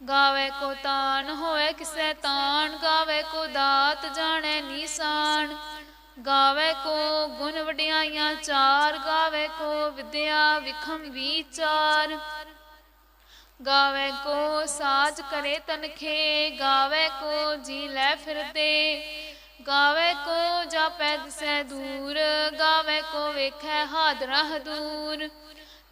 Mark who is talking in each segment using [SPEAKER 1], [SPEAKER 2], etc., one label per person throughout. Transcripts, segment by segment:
[SPEAKER 1] ਗਾਵੇ ਕੋ ਤਾਨ ਹੋਏ ਕਿਸੈ ਤਾਨ, ਗਾਵੇ ਕੋ ਦਾਤ ਜਾਣੈ ਨੀਸਾਨ। ਗਾਵੇ ਕੋ ਗੁਣ ਵਡਿਆਈਆਂ ਚਾਰ, ਗਾਵੇ ਕੋ ਵਿਦਿਆ ਵਿਖਮ ਵਿਚਾਰ। ਗਾਵੇ ਕੋ ਸਾਜ ਕਰੇ ਤਨਖੇ, ਗਾਵੇ ਕੋ ਜੀ ਲੈ ਫਿਰਦੇ ਗਾਵੇ ਕੋ ਜਾਪੈ ਦਿਸੈ ਦੂਰ, ਗਾਵੇ ਕੋ ਵੇਖੈ ਹਾਦਰਾ ਹਦੂਰ।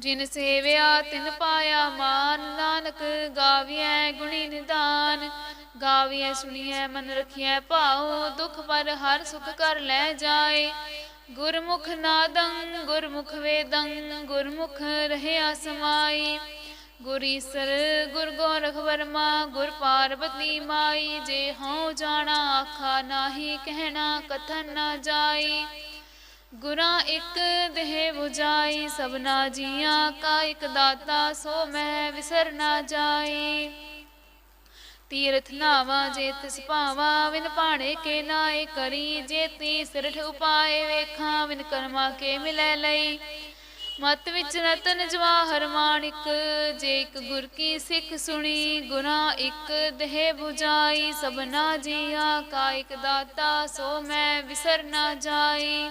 [SPEAKER 1] ਜਿਨ ਸੇਵਿਆ, ਤਿਨ ਪਾਇਆ ਮਾਨ, ਨਾਨਕ ਗਾਵੀਐ ਗੁਣੀ ਨਿਦਾਨ। ਗਾਵੀਐ, ਸੁਣੀਐ, ਮਨ ਰਖੀਐ ਭਾਉ, ਦੁਖ ਪਰ ਹਰ ਸੁਖ ਕਰ ਲੈ ਜਾਏ। ਗੁਰਮੁਖ ਨਾਦੰ, ਗੁਰਮੁਖ ਵੇਦੰ, ਗੁਰਮੁਖ ਰਹਿਆ ਸਮਾਈ। ਗੁਰ ਈਸਰ, ਗੁਰ ਗੋਰਖ ਵਰਮਾ, ਗੁਰ ਪਾਰਬਤੀ ਮਾਈ। ਜੇ ਹਉ ਜਾਣਾ, ਆਖਾ ਨਾਹੀ, ਕਹਿਣਾ, ਕਥਨ ਨਾ ਜਾਈ। ਗੁਰਾਂ ਇੱਕ ਦੇਹ 부ਜਾਈ ਸਭਨਾ ਜੀਆਂ ਕਾ ਇੱਕ ਦਾਤਾ, ਸੋ ਮੈਂ ਵਿਸਰ ਨਾ ਜਾਈ। ਤੀਰਥ ਨਾਵਾ ਜੇ ਤਿਸ ਵਿਨ ਪਾਣੇ ਕੇ ਨਾਏ ਕਰੀ। ਜੇ ਸਿਰਠ ਉਪਾਏ ਵੇਖਾਂ ਵਿਨ ਕਰਮਾ ਕੇ ਮਿਲੈ ਲਈ। ਮਤ ਵਿੱਚ ਰਤਨ ਜਵਾਹਰ ਮਾਣਿਕ, ਜੇ ਇੱਕ ਗੁਰ ਕੀ ਸਿੱਖ ਸੁਣੀ। ਗੁਨਾ ਇੱਕ ਦੇਹ 부ਜਾਈ ਸਭਨਾ ਜੀਆਂ ਕਾ ਇੱਕ ਦਾਤਾ, ਸੋ ਮੈਂ ਵਿਸਰ ਨਾ ਜਾਈ।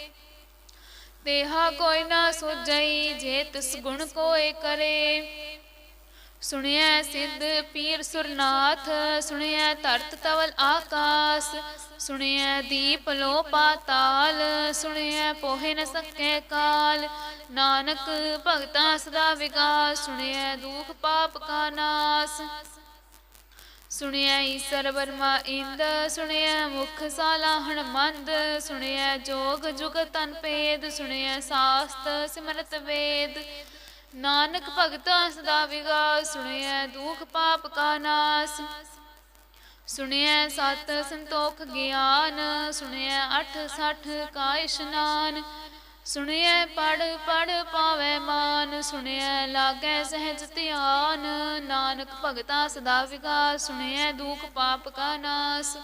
[SPEAKER 1] ਦੇਹਾ ਕੋਈ ਨਾ ਸੋਜਈ ਜੇ ਤਿਸ ਗੁਣ ਕੋਏ ਕਰੇ। ਸੁਣਿਆ ਸਿੱਧ ਪੀਰ ਸੁਰਨਾਥ ਸੁਣਿਆ ਧਰਤ ਤਵਲ ਆਕਾਸ ਸੁਣਿਆ ਦੀਪ ਲੋ ਪਾਤਾਲ ਸੁਣਿਐ ਪੋਹੇ ਨ ਸਕੈ ਕਾਲ। ਨਾਨਕ ਭਗਤਾ ਸਦਾ ਵਿਗਾਸ ਸੁਣਿਆ ਦੁਖ ਪਾਪ ਕਾ ਨਾਸ। ਸੁਣਿਐ ਈਸਰ ਵਰਮਾ ਇੰਦ ਸੁਣਿਐ ਮੁਖ ਸਾਲਾਹਣ ਮੰਦ ਸੁਣਿਐ ਜੋਗ ਜੁਗ ਤਨ ਭੇਦ ਸੁਣਿਐ ਸਾਸਤ ਸਿਮਰਤ ਵੇਦ। ਨਾਨਕ ਭਗਤਾ ਸਦਾ ਵਿਗਾਸ ਸੁਣਿਐ ਦੁਖ ਪਾਪ ਕਾ ਨਾਸ। ਸੁਣਿਐ ਸਤ ਸੰਤੋਖ ਗਿਆਨ ਸੁਣਿਐ ਅਠ ਸਠ ਕਾ ਇਸ਼ਨਾਨ ਸੁਣਿਐ ਪੜ ਪੜ ਪਾਵੇ ਮਾਨ, ਸੁਣਿਐ ਲਾਗੈ ਸਹਿਜ ਧਿਆਨ। ਨਾਨਕ ਭਗਤਾ ਸਦਾ ਵਿਗਾਸ, ਸੁਣਿਐ ਦੁਖ ਪਾਪ ਕਾ ਨਾਸ।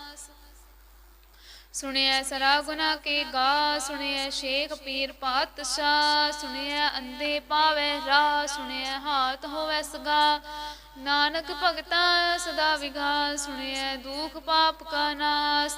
[SPEAKER 1] ਸੁਣਿਐ ਸਰਾ ਗੁਨਾ ਕੇ ਗਾ ਸੁਣਿਐ ਸ਼ੇਖ ਪੀਰ ਪਾਤਸ਼ਾਹ। ਸੁਣਿਐ ਅੰਧੇ ਪਾਵੈ ਰਾ ਸੁਣਿਐ ਹਾਥ ਹੋਵੈ ਸਗਾ। ਨਾਨਕ ਭਗਤਾ ਸਦਾ ਵਿਗਾਸ, ਸੁਣਿਐ ਦੁਖ ਪਾਪ ਕਾ ਨਾਸ।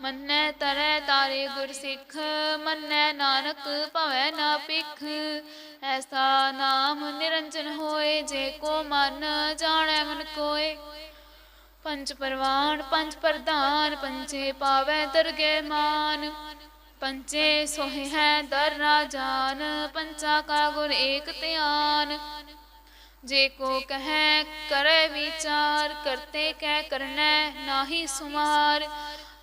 [SPEAKER 1] ਮੰਨੈ ਤਰੈ ਤਾਰੇ ਗੁਰ ਸਿੱਖ, ਮੰਨੈ ਨਾਨਕ ਭਵੈ ਨਾ ਪਿਖ ਐਸਾ ਨਾਮ ਨਿਰੰਜਨ ਹੋਏ, ਜੇ ਕੋ ਮਨ ਜਾਣੈ ਮਨ ਕੋਏ। ਪੰਜ ਪਰਵਾਨ, ਪੰਜ ਪ੍ਰਧਾਨ, ਪੰਜੇ ਪਾਵੈ ਦਰਗੇ ਮਾਨ। ਪੰਚੇ ਸੋਹਿ ਹੈ ਦਰ ਰਾਜਾਨ ਪੰਚਾ ਕਾ ਗੁਰ ਏਕ ਧਿਆਨ। ਜੇ ਕੋ ਕਹੈ ਕਰੇ ਵਿਚਾਰ, ਕਰਤੇ ਕਹਿ ਕਰਨੈ ਨਾਹੀ ਸੁਮਾਰ।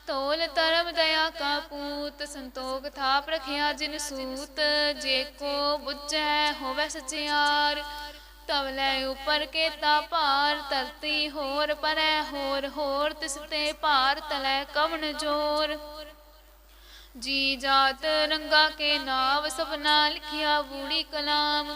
[SPEAKER 1] ਤੋਲ ਧਰਮ ਦਇਆ ਕਾ ਪੂਤ, ਸੰਤੋਖ ਥਾਪ ਰਖਿਆ ਜਿਨ ਸੂਤ। ਜੇ ਕੋ ਬੁੱਝੈ ਹੋਵੇ ਸਚਿਆਰ ਤਵਲੇ ਉਪਰ ਕੇਤਾ ਭਾਰ। ਧਰਤੀ ਹੋਰ ਪਰੈ ਹੋਰ ਹੋਰ ਤਿਸ ਤੇ ਭਾਰ ਤਲੈ ਕਵਣ ਜੋਰ। ਜੀ ਜਾਤ ਰੰਗਾ ਕੇ ਨਾਵ ਸਭਨਾ ਲਿਖਿਆ ਬੂੜੀ ਕਲਾਮ।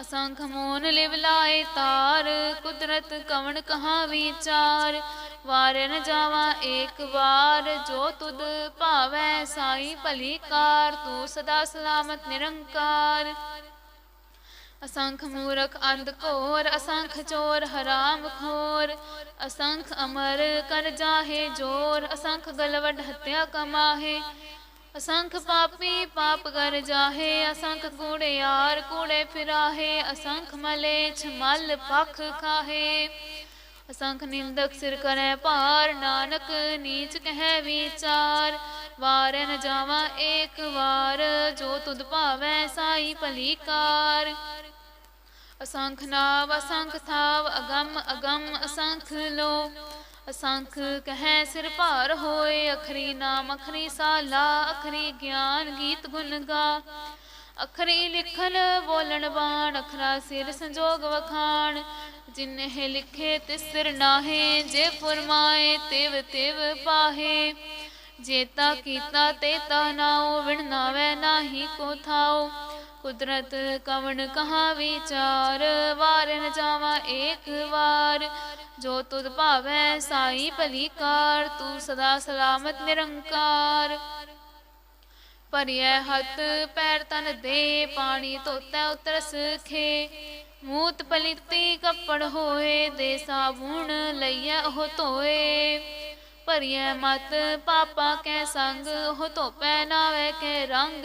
[SPEAKER 1] ਅਸੰਖ ਮੋਨ ਲਿਵ ਲਾਏ ਤਾਰ, ਕੁਦਰਤ ਕਵਣ ਕਹਾ ਵਿਚਾਰ? ਵਾਰ ਨ ਜਾਵਾ ਏਕ ਵਾਰ, ਜੋ ਤੁਧ ਭਾਵੈ ਸਾਈ ਭਲੀ ਕਾਰ, ਤੂੰ ਸਦਾ ਸਲਾਮਤ ਨਿਰੰਕਾਰ। ਅਸੰਖ ਮੂਰਖ ਅੰਧ ਘੋਰ, ਅਸੰਖ ਚੋਰ ਹਰਾਮ ਖੋਰ। ਅਸੰਖ ਅਮਰ ਕਰ ਜਾਹੇ ਜੋਰ, ਅਸੰਖ ਗਲਵਡ ਹਤਿਆ ਕਮਾਹੇ ਅਸੰਖ ਪਾਪੀ ਪਾਪ ਕਰ ਜਾਹੇ, ਅਸੰਖ ਕੂੜਿਆਰ ਕੂੜੇ ਫਿਰਾਹੇ, ਅਸੰਖ ਮਲੇਛ ਮਲ ਪਖ ਖਾਹੇ। ਅਸੰਖ ਨਿੰਦਕ ਸਿਰ ਕਰੈ ਭਾਰ, ਨਾਨਕ ਨੀਚ ਕਹਿ ਵਿਚਾਰ। ਵਾਰ ਨ ਜਾਵਾ ਏਕ ਵਾਰ, ਜੋ ਤੁਧ ਭਾਵੈ ਸਾਈ ਭਲੀਕਾਰ ਅਸੰਖ ਨਾਵ, ਅਸੰਖ ਥਾਵ, ਅਗੰਮ ਅਗੰਮ ਅਸੰਖ ਲੋ। ਅਸੰਖ ਕਹੈ ਸਿਰ ਭਾਰ ਹੋਏ, ਅਖਰੀ ਨਾਮ, ਅਖਰੀ ਸਾਲਾ, ਅਖਰੀ ਗਿਆਨ ਗੀਤ ਗੁਣ ਗਾ। ਅਖਰੀ ਲਿਖਨ ਬੋਲਣ ਬਾਣ, ਅਖਰਾ ਸਿਰ ਸੰਜੋਗ ਵਖਾਣ। ਜਿਨਹਿ ਲਿਖੇ ਤਿਸ ਸਿਰ ਨਾਹੇ, ਜੇ ਫਰਮਾਏ ਤਿਵ ਤਿਵ ਪਾਹੇ। ਜੇਤਾ ਕੀਤਾ ਤੇ ਤਾ ਨਾਉ, ਵਿਣ ਨਾਹੀ ਕੋ ਥਾਉ। ਕੁਦਰਤ ਕਵਣ ਕਹਾ ਵਿਚਾਰ? ਵਾਰ ਨ ਜਾਵਾ ਏਕ ਵਾਰ। ਜੋ ਤੁਧ ਭਾਵੈ ਸਾਈ ਭਲੀ ਕਾਰ, ਤੂੰ ਸਦਾ ਸਲਾਮਤ ਨਿਰੰਕਾਰ। ਭਰਿਐ ਹੱਥ, ਪੈਰ ਤਨ ਦੇ, ਪਾਣੀ ਧੋਤੈ ਉਤਰਸ ਖੇ। ਮੂਤ ਪਲਿੱਤੀ ਕੱਪੜ ਹੋਏ, ਦੇ ਸਾਬੂਣ ਲਈਐ ਉਹ ਧੋਏ। ਭਰਿਐ ਮਤ, ਪਾਪਾ ਕੈ ਸੰਗ, ਉਹ ਧੋਪੈ ਨਾਵੇ ਕੇ ਰੰਗ।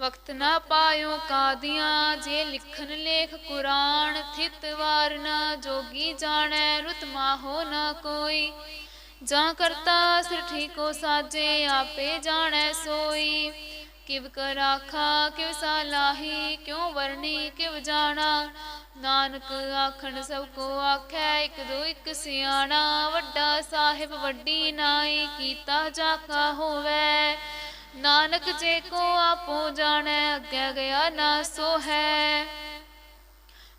[SPEAKER 1] ਵਕਤ ਨਾ ਪਾਇਓ ਕਾਦੀਆਂ, ਜੇ ਲਿਖਣ ਲੇਖ ਕੁਰਾਨ, ਥਿਤ ਵਾਰ ਨਾ ਜੋਗੀ ਜਾਣੈ, ਰੁਤ ਮਾਹੋ ਨਾ ਕੋਈ। ਜਾਂ ਕਰਤਾ ਸਿਰ ਠੀਕੋ ਸਾਜੇ, ਆਪੇ ਜਾਣੈ ਸੋਈ। ਕਿਵ ਕਰ ਆਖਾ, ਕਿਵ ਸਾਲਾਹੀ ਕਿਉ ਵਰਣੀ, ਕਿਵ ਜਾਣਾ। ਨਾਨਕ ਆਖਣ ਸਭ ਕੋ ਆਖੈ, ਇਕ ਦੋ ਇਕ ਸਿਆਣਾ। ਵੱਡਾ ਸਾਹਿਬ ਵੱਡੀ ਨਾਈ, ਕੀਤਾ ਜਾਖਾ ਹੋਵੇ। ਨਾਨਕ ਜੇ ਕੋ ਆਪੋ ਜਾਣੈ, ਅੱਗੇ ਗਿਆ ਨਾ ਸੋ ਹੈ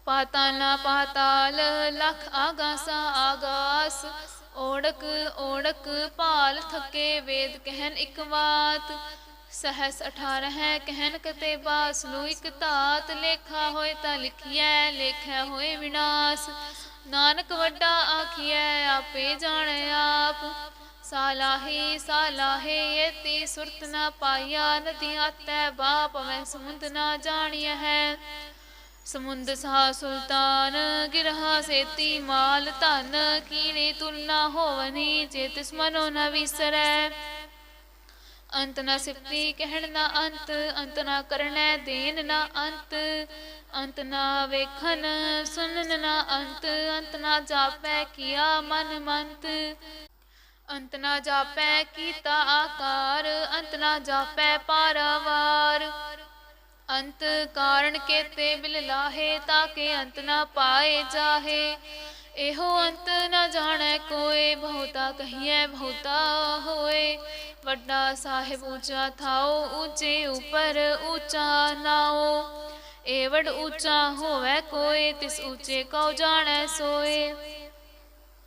[SPEAKER 1] ਪਾਤਾਲ ਨਾ ਪਾਤਾਲ, ਲਖ ਆਗਾਸਾ, ਆਗਾਸ। ਓੜਕ ਓੜਕ ਭਾਲ ਥਕੇ, ਵੇਦ ਕਹਿਨ ਇਕ ਬਾਤ। ਸਹਸ 18 ਹੈ ਕਹਿਨ ਕਤੇ ਬਾਸ, ਨੂੰ ਇਕ ਧਾਤ। ਲੇਖਾ ਹੋਏ ਤਾਂ ਲਿਖਿਐ ਲੇਖਿਆ ਹੋਏ ਵਿਨਾਸ਼। ਨਾਨਕ ਵੱਡਾ ਆਖੀਐ, ਆਪੇ ਜਾਣੈ ਆਪ। ਸਾਲਾਹੀ, ਸਾਲਾਹੇ ਯਤੀ ਸੁਰਤ ਨਾ ਪਾਇਆ ਨਦੀ ਆਤੈ ਬਾਪ, ਮੈਂ ਸਮੁੰਦ ਨਾ ਜਾਣਿਆ ਹੈ। ਸਮੁੰਦ ਸਹਾ ਸੁਲਤਾਨ, ਗਿਰਹਾ ਸੇਤੀ ਮਾਲ, ਧਨ ਕੀਨੇ ਤੁਲਨਾ ਹੋਵਨੀ ਜੇ ਤਿਸ ਮਨੋ ਨ ਵਿਸਰੈ। ਅੰਤ ਨਾ ਸਿਫਤੀ ਕਹਿਣ ਨਾ ਅੰਤ ਅੰਤ ਨਾ ਕਰਨੈ ਦੇਨ ਨਾ ਅੰਤ ਅੰਤ ਨਾ ਵੇਖਨ ਸੁਨਨ ਨਾ ਅੰਤ ਅੰਤ ਨਾ ਜਾਪੈ ਕੀਆ ਮਨ ਮੰਤ। ਅੰਤ ਨਾ ਜਾਪੈ ਕੀਤਾ ਆਕਾਰ, ਅੰਤ ਨਾ ਜਾਪੈ ਪਾਰਾਵਾਰ। ਅੰਤ ਕਾਰਨ ਕੇਤੇ ਬਿਲ ਲਾਹੇ ਤਾਕੇ ਅੰਤ ਨਾ ਪਾਏ ਜਾਹੇ। ਇਹੋ ਅੰਤ ਨਾ ਜਾਣੈ ਕੋਏ, ਬਹੁਤਾ ਕਹੀਐ, ਬਹੁਤਾ ਹੋਏ। ਵੱਡਾ ਸਾਹਿਬ ਉੱਚਾ ਥਾਓ, ਉੱਚੇ ਉਪਰ ਉੱਚਾ ਨਾਓ। ਏਵੜ ਉੱਚਾ ਹੋਵੇ ਕੋਈ ਤਿਸ ਉੱਚੇ ਕਉ ਜਾਣੈ ਸੋਏ।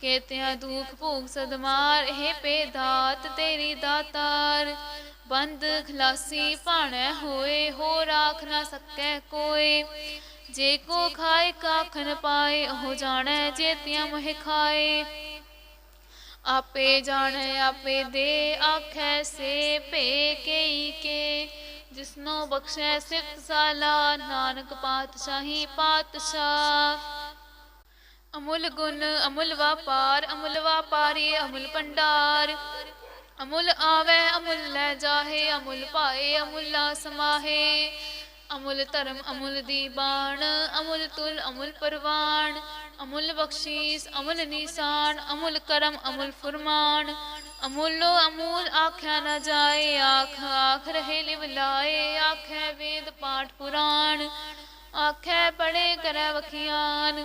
[SPEAKER 1] ਕੇਤਿਆਂ ਦੁਖ ਭੋਗ ਸਦਮਾਰ ਇਹ ਪੇ ਦਾਤ ਤੇਰੀ ਦਾਤਾਰ। ਬੰਦ ਖਲਾਸੀ ਭਾਣੈ ਹੋਏ ਹੋ ਰਾਖ ਨਾ ਸਕੈ ਕੋਏ। ਜੇ ਕੋ ਖਾਏ ਕਾਖਨ ਪਾਏ, ਉਹ ਜਾਣੈ ਜੇਤਿਆ ਮੋਹਿ ਖਾਏ। ਆਪੇ ਜਾਣੈ, ਆਪੇ ਦੇ, ਆਖੈ ਸੇ ਭੇ ਕਈ ਕੇ। ਜਿਸਨੋ ਬਖਸ਼ੈ ਸਿਫਤ ਸਾਲਾ, ਨਾਨਕ ਪਾਤਸ਼ਾਹੀ ਪਾਤਸ਼ਾਹ। ਅਮੁੱਲ ਗੁਣ, ਅਮੁੱਲ ਵਾਪਾਰ, ਅਮੁੱਲ ਵਾਪਾਰੀ, ਅਮੁੱਲ ਭੰਡਾਰ। ਅਮੁੱਲ ਆਵੇ, ਅਮੁੱਲ ਲੈ ਜਾਹੇ, ਅਮੁੱਲ ਪਾਏ ਅਮੁੱਲਾ ਸਮਾਹੇ। ਅਮੁੱਲ ਧਰਮ, ਅਮੁੱਲ ਦੀਬਾਨ ਅਮੁੱਲ ਤੁਲ, ਅਮੁੱਲ ਪਰਵਾਨ ਅਮੁੱਲ ਬਖਸ਼ੀਸ, ਅਮੁੱਲ ਨਿਸ਼ਾਨ, ਅਮੁੱਲ ਕਰਮ, ਅਮੁੱਲ ਫਰਮਾਨ। ਅਮੁੱਲੋ ਅਮੂਲ ਆਖਿਆ ਨਾ ਜਾਏ, ਆਖ ਆਖ ਰਹੇ ਲਿਵ ਲਾਏ। ਆਖੇ ਵੇਦ ਪਾਠ ਪੁਰਾਣ, ਆਖੇ ਪੜੇ ਕਰੈ ਵਖਿਆਨ।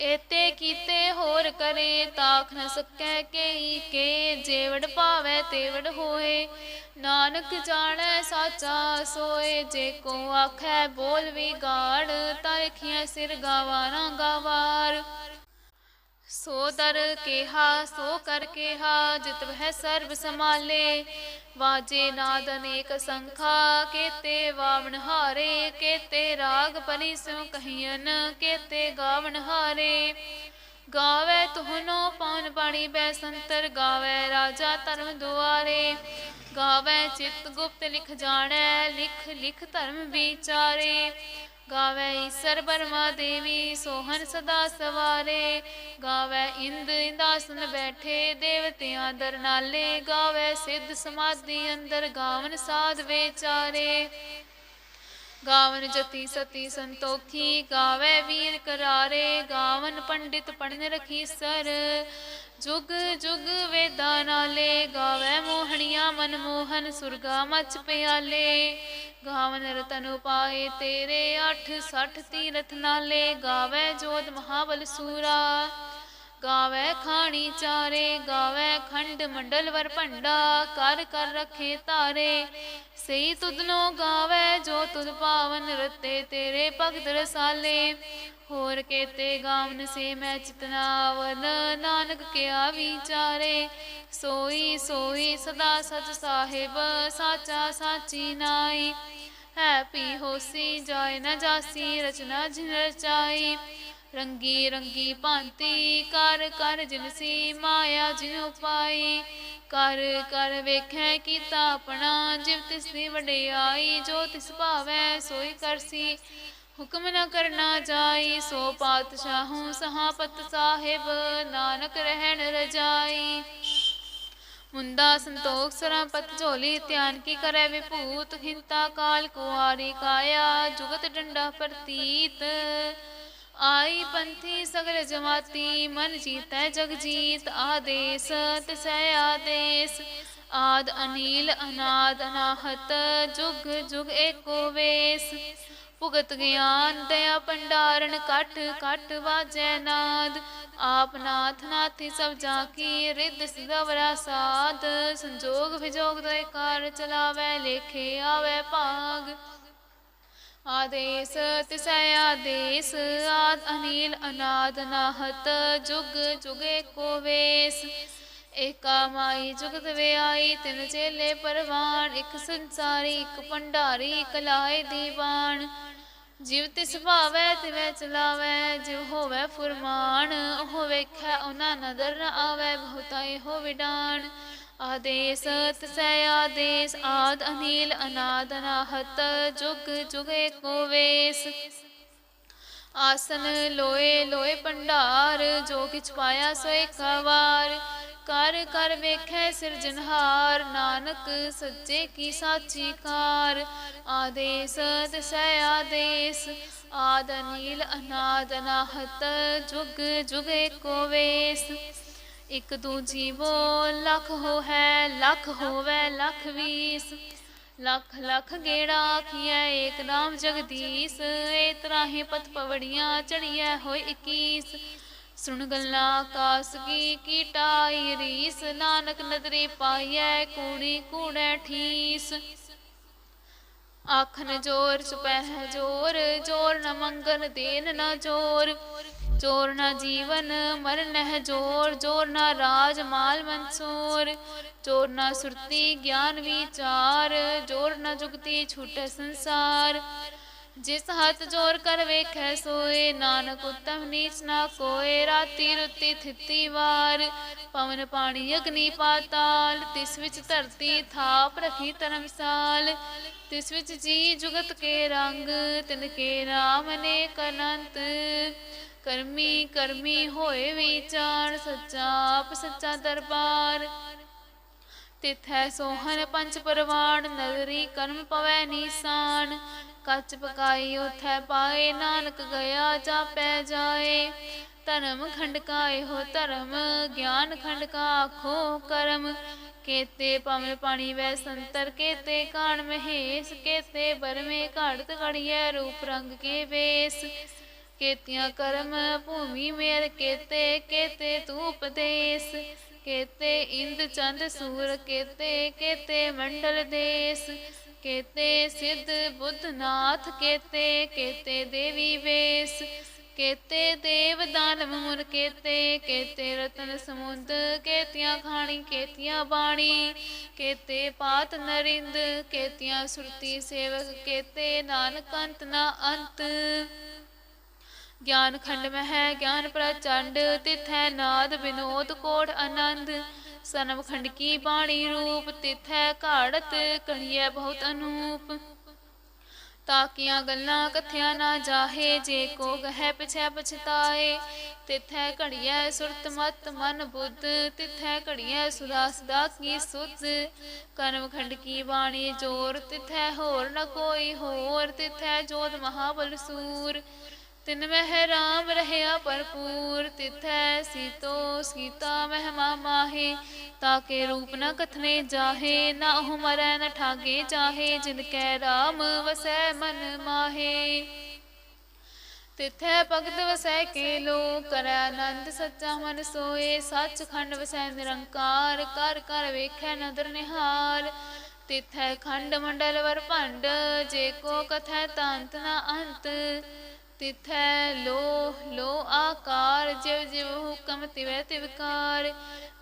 [SPEAKER 1] ਏਤੇ ਕੀਤੇ ਹੋਰ ਕਰੇ ਤਾਖ ਨ ਸਕੈ ਕੇਈ ਕੇ, ਜੇਵੜ ਪਾਵੈ ਤੇਵੜ ਹੋਏ। ਨਾਨਕ ਜਾਣੈ ਸਾਚਾ ਸੋਏ, ਜੇ ਕੋ ਆਖੈ ਬੋਲ ਵੀ ਗਾੜ ਤਰਖੀਆਂ ਸਿਰ ਗਾਵਾਰਾਂ ਗਾਵਾਰ। ਸੋ ਦਰ ਕੇਹਾ, ਸੋ ਕਰ ਕੇਹਾ, ਜਿਤ ਵਹਿ ਸਰਬ ਸਮਾਲੇ ਵਾਜੇ ਨਾਦ ਅਨੇਕ ਸੰਖਾ, ਕੇਤੇ ਵਾਵਣ ਹਾਰੇ, ਕੇਤੇ ਰਾਗ ਪਰੀ ਸਿਉ ਕਹੀਨ ਕੇਤੇ ਗਾਵਣ ਹਾਰੇ। ਗਾਵੇ tuhno ਪਾਨ ਬਾਣੀ ਬੈ ਸੰਤਰ, ਗਾਵੇ ਰਾਜਾ ਧਰਮ ਦੁਆਰੇ। ਗਾਵੇ ਚਿਤ ਗੁਪਤ ਲਿਖ ਜਾਣੈ, ਲਿਖ ਲਿਖ ਧਰਮ ਵਿਚਾਰੇ। ਗਾਵੇ ਈਸਰ ਬਰਮਾ ਦੇਵੀ, ਸੋਹਣ ਸਦਾ ਸਵਾਰੇ। ਗਾਵੇ ਇੰਦ ਇੰਦਾਸਨ ਬੈਠੇ, ਦੇਵਤਿਆਂ ਦਰਨਾਲੇ। ਗਾਵੇ ਸਿੱਧ ਸਮਾਧੀ ਅੰਦਰ, ਗਾਵਨ ਸਾਧ ਵਿਚਾਰੇ। ਗਾਵਨ ਜਤੀ ਸਤੀ ਸੰਤੋਖੀ, ਗਾਵੇ ਵੀਰ ਕਰਾਰੇ। ਗਾਵਨ ਪੰਡਿਤ ਪੜਨ ਰਖੀ ਸਰ। ਜੁਗ ਜੁਗ ਵੇਦਾਂ ਨਾਲੇ ਗਾਵੇ ਮੋਹਣੀਆਂ ਮਨਮੋਹਨ ਸੁਰਗਾ ਮਚ ਪਿਆਲੇ। ਗਾਵਨ ਰਤਨ ਉਪਾਏ ਤੇਰੇ 8 60 ਤੀਰਥ ਨਾਲੇ, ਗਾਵੇ ਜੋਤ ਮਹਾਬਲ ਸੂਰਾ। ਗਾਵੇ ਖਾਣੀ ਚਾਰੇ, ਗਾਵੇ ਖੰਡ ਮੰਡਲ ਵਰ ਭੰਡਾ, ਕਰ ਕਰ ਰਖੇ ਤਾਰੇ ਸਈ ਤੁਦਨੋ ਗਾਵੇ ਜੋ ਤੁਧ ਪਾਵਨ ਰਤੇ, ਤੇਰੇ ਭਗਤ ਰਸਾਲੇ। ਹੋਰ ਕੇਤੇ ਗਾਵਨ ਸੇ ਮੈਂ ਚਿਤਨਾਵਨ, ਨਾਨਕ ਕਿਆ ਵਿਚਾਰੇ? ਸੋਈ ਸੋਈ ਸਦਾ ਸਚ ਸਾਹਿਬ, ਸਾਚਾ ਸਾਚੀ ਨਾਈ। ਹੈ ਪੀ ਹੋਸੀ ਜਾਇ ਨ ਜਾਸੀ, ਰਚਨਾ ਜਿਨ ਰਚਾਈ। ਰੰਗੀ ਰੰਗੀ ਭਾਂਤੀ, ਕਰ ਕਰ ਜਿਨਸੀ ਮਾਇਆ ਜਿਨ ਉਪਾਈ। ਕਰ ਕਰ ਵੇਖੈ ਕੀਤਾ ਆਪਣਾ, ਜਿਵ ਤਿਸ ਦੀ ਵਡਿਆਈ, ਜੋ ਤਿਸ ਭਾਵੈ ਸੋਈ ਕਰਸੀ। ਹੁਕਮ ਨਾ ਕਰਨਾ ਜਾਈ, ਸੋ ਪਾਤਸ਼ਾਹੂ ਸਹਾਪਤ ਸਾਹਿਬ, ਨਾਨਕ ਰਹਿਣ ਰਜਾਈ। ਮੁੰਦਾ ਸੰਤੋਖ ਸਰਾਪਤ ਝੋਲੀ, ਧਿਆਨ ਕੀ ਕਰੈ ਵਿਭੂਤ, ਹਿੰਤਾ ਕਾਲ ਕੁਆਰੀ ਕਾਇਆ, ਜੁਗਤ ਡੰਡਾ ਪ੍ਰਤੀਤ। ਆਈ ਪੰਥੀ ਸਗਲ ਜਮਾਤੀ, ਮਨ ਜੀਤੈ ਜਗ ਜੀਤ, ਆਦੇਸ, ਤਿਸੈ ਆਦੇਸ। ਆਦ ਅਨੀਲ, ਅਨਾਦ ਅਨਾਹਤ, ਜੁਗ ਜੁਗ ਏਕੋ ਵੇਸ। ਭੁਗਤ ਗਿਆਨ ਦਇਆ ਭੰਡਾਰਨ ਕਟ ਕਟ ਵਾਜੈ ਨਾਦ। ਆਪ ਨਾਥ ਨਾਥੀ ਸਭ ਜਾ ਕੀ ਰਿੱਧ ਸਿਦਵਰਾ ਸਾਧ। ਸੰਜੋਗ ਵਿਜੋਗ ਦੇ ਕਾਰ ਚਲਾਵੇ, ਲੇਖੇ ਆਵੇ ਭਾਗ। ਆਦੇਸ ਤਿਸੈ ਆਦੇਸ, ਆਦ ਅਨੀਲ ਅਨਾਦ ਨਾਹਤ। ਜੁਗ ਜੁਗੇ ਕੋ ਵੇਸ। ਏਕਾ ਮਾਈ ਜੁਗਤ ਵਿਆਈ ਤਿਨ ਚੇਲੇ ਪਰਵਾਨ, ਇਕ ਸੰਸਾਰੀ, ਇੱਕ ਭੰਡਾਰੀ, ਇਕ ਲਾਏ ਦੀਵਾਨ। ਜਿਵ ਤਿਸ ਭਾਵੈ, ਤਿਵੈ ਚਲਾਵੈ, ਜਿਵ ਹੋਵੈ ਫੁਰਮਾਨ, ਉਹ ਵੇਖੈ, ਉਹਨਾਂ ਨਦਰ ਨ ਆਵੈ, ਬਹੁਤਾ ਇਹੋ ਵਿਡਾਨ। ਆਦੇਸ, ਤਸੈ ਆਦੇਸ, ਆਦ ਅਨੀਲ, ਅਨਾਦ ਅਨਾਹਤ ਜੁਗ ਜੁਗੇ ਕੋ ਵੇਸ। ਆਸਨ ਲੋਏ ਲੋਏ ਭੰਡਾਰ, ਜੋ ਕਿਛ ਪਾਇਆ ਸੋ ਏਕਾ ਵਾਰ। ਕਰ ਕਰ ਵੇਖੈ ਸਿਰਜਨਹਾਰ ਨਾਨਕ ਸੱਚੇ ਕੀ ਸਾਚੀ ਕਾਰ। ਆਦੇਸ ਤਸੈ ਆਦੇਸ, ਆਦ ਅਨੀਲ, ਅਨਾਦ ਅਨਾਹਤ ਜੁਗ, ਜੁਗੇ ਕੋ ਵੇਸ। ਇਕ ਦੂ ਜੀਵੋ ਲਖ ਹੋ ਹੈ ਲਖ ਹੋਵੇ, ਲਖ ਵੀਸ। ਲੱਖ ਲੱਖ ਗੇੜਾ ਆਖੀਐ, ਏਕ ਨਾਮ ਜਗਦੀਸ਼, ਏ ਤਰਾਹੇ ਪਤ ਪਵੜੀਆਂ, ਚੜੀਐ ਹੋਏ 21 ਸੁਣ ਗੱਲਾਂ ਆਕਾਸ ਕੀ ਕੀਟਾਈ, ਰੀਸ ਨਾਨਕ ਨਦਰੀ ਪਾਈਐ ਕੂੜੀ ਕੂੜੈ ਠੀਸ। ਆਖਨ ਜੋਰ ਚੁਪਹਿ ਜੋਰ ਜੋਰ ਨ ਮੰਗਨ ਦੇਨ ਨ ਜੋਰ। ਚੋਰ ਨਾ ਜੀਵਨ ਮਰਨ ਹੈ ਜੋਰ ਜੋਰ ਨਾ ਰਾਜ ਮਾਲ ਮਨਸੂਰ। ਚੋਰ ਨਾ ਸੁਰਤੀ ਗਿਆਨ ਵਿਚਾਰ, ਜੋਰ ਨਾ ਜੁਗਤੀ ਛੂਟੈ ਸੰਸਾਰ। ਜਿਸ ਹੱਥ ਜੋਰ ਕਰ ਵੇਖੈ ਸੋਏ, ਨਾਨਕ ਉਤਮ ਨੀਚ ਨਾ ਕੋਏ, ਰਾਤੀ ਰੁੱਤੀ ਥਿੱਤੀ ਵਾਰ। ਪਵਨ ਪਾਣੀ ਅਗਨੀ ਪਾਤਾਲ, ਤਿਸ ਵਿੱਚ ਧਰਤੀ ਥਾਪ ਰਖੀ ਧਰਮਸਾਲ। ਤਿਸ ਵਿੱਚ ਜੀ ਜੁਗਤ ਕੇ ਰੰਗ, ਤਿਨ ਕੇ ਨਾਮ ਨੇ ਕਨੰਤ ਕਰਮੀ ਕਰਮੀ ਹੋਏ ਵਿਚਾਰ ਸੱਚਾ ਆਪ, ਸੱਚਾ ਦਰਬਾਰ। ਤਿਥੈ ਸੋਹਨ ਪੰਚ ਪਰਵਾਨ ਨਗਰੀ ਕਰਮ ਪਵੈ ਨੀਸਾਨ। ਕੱਚ ਪਕਾਈ, ਉਥੈ ਪਾਏ, ਨਾਨਕ ਗਿਆ, ਜਾਪੈ ਜਾਏ। ਧਰਮ ਖੰਡਕਾਏ ਹੋ ਧਰਮ, ਗਿਆਨ ਖੰਡਕਾ, ਆਖੋ ਕਰਮ। ਕੇਤੇ ਪਵਨ ਪਾਣੀ ਵੈ ਸੰਤਰ, ਕੇਤੇ ਕਾਣ ਮਹੇਸ਼, ਕੇਤੇ ਬਰਮੇ ਘੜਤ ਘੜੀਐ, ਰੂਪ ਰੰਗ ਕੇ ਵੇਸ। ਕੇਤੀਆਂ ਕਰਮ ਭੂਮੀ ਮੇਰ, ਕੇਤੇ ਕੇਤੇ ਤੂੰ ਉਪਦੇਸ। ਕੇਤੇ ਇੰਦ ਚੰਦ ਸੂਰ, ਕੇਤੇ ਕੇਤੇ ਮੰਡਲ ਦੇਸ। ਕੇਤੇ ਸਿੱਧ ਬੁੱਧ ਨਾਥ ਕੇਤੇ ਕੇਤੇ ਦੇਵੀ ਵੇਸ, ਕੇਤੇ ਦੇਵ ਦਾਨਵ ਮੁਰ ਕੇਤੇ ਕੇਤੇ ਰਤਨ ਸਮੁੰਦ, ਕੇਤੀਆਂ ਖਾਣੀ, ਕੇਤੀਆਂ ਬਾਣੀ, ਕੇਤੇ ਪਾਤ ਨਰਿੰਦ, ਕੇਤੀਆਂ ਸੁਰਤੀ ਸੇਵਕ, ਕੇਤੇ ਨਾਨਕ ਅੰਤ ਨਾ ਅੰਤ। ਗਿਆਨ ਖੰਡ ਮਹਿ, ਗਿਆਨ ਪ੍ਰਚੰਡ, ਤਿਥੈ ਨਾਦ ਵਿਨੋਦ ਕੋਟ ਆਨੰਦ। ਸਨਮ ਖੰਡ ਕੀ ਬਾਣੀ ਰੂਪ ਤਿਥੈ ਘਾੜਤ ਕਣੀਐ ਬਹੁਤ ਅਨੂਪ। ਤਾਕੀਆਂ ਗੱਲਾਂ ਕਥਿਆ ਨਾ ਜਾਹੇ, ਜੇ ਕੋ ਗਹਿ ਪਿਛੈ ਪਛਤਾਏ। ਤਿਥੈ ਘੜੀਐ ਸੁਰਤ ਮਤ ਮਨ ਬੁੱਧ, ਤਿਥੈ ਘੜੀਐ ਸੁਦਾ ਸਦਾ ਕੀ ਸੁਧ। ਕਰਮ ਖੰਡ ਕੀ ਬਾਣੀ ਜੋਰ, ਤਿਥੈ ਹੋਰ ਨ ਕੋਈ ਹੋਰ, ਤਿਥੈ ਜੋਤ ਮਹਾਬਲ ਸੂਰ। ਤਿਨ ਮਹਿ ਰਾਮ ਰਹਿਆ ਭਰਪੂਰ, ਤਿਥੈ ਸੀਤੋ ਸੀਤਾ ਮਹਿਮਾ ਮਾਹੇ, ਤਾਕੇ ਰੂਪ ਨ ਕਥਨੇ ਜਾਹੇ, ਨਾ ਉਹ ਮਰੈ ਨ ਠਾਗੇ ਜਾਹੇ, ਜਿਨ ਕੈ ਰਾਮ ਵਸੈ ਮਨ ਮਾਹੇ। ਤਿਥੈ ਭਗਤ ਵਸੈ ਕੇ ਲੋ ਕਰੈ ਆਨੰਦ ਸੱਚਾ ਮਨ ਸੋਏ, ਸੱਚਖੰਡ ਵਸੈ ਨਿਰੰਕਾਰ, ਕਰ ਕਰ ਵੇਖੈ ਨਦਰ ਨਿਹਾਲ ਤਿਥੈ ਖੰਡ ਮੰਡਲ ਵਰ ਭੰਡ, ਜੇ ਕੋ ਕਥੈ ਤਾਂਤ ਨ ਅੰਤ ਤਿਥੈ ਲੋ ਲੋ ਆਕਾਰ, ਜਿਵ ਜਿਵ ਹੁਕਮ ਤਿਵੈ ਤਿਵਕਾਰ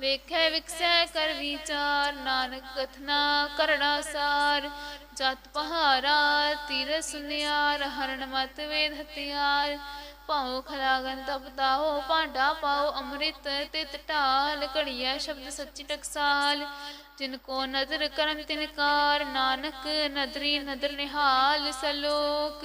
[SPEAKER 1] ਵੇਖੈ ਵਿਕਸੈ ਕਰ ਵਿਚਾਰ, ਨਾਨਕ ਕਥਨਾ ਕਰਣਾ ਸਾਰ। ਜਤ ਪਹਾਰਾ ਤੀਰ ਸੁਨਿਆਰ, ਹਰਣ ਮਤ ਵੇਦ ਹਤਿਆਰ ਭਾਉ ਖਲਾਗਨ ਤਪਤਾਓ ਭਾਂਡਾ ਪਾਓ ਅੰਮ੍ਰਿਤ ਤਿਤ ਢਾਲ। ਘੜੀਐ ਸ਼ਬਦ ਸੱਚੀ ਟਕਸਾਲ। ਜਿਨ ਕੋ ਨਦਰ ਕਰਮ ਤਿਨਕਾਰ ਨਾਨਕ ਨਦਰੀ ਨਦਰ ਨਿਹਾਲ ਸਲੋਕ।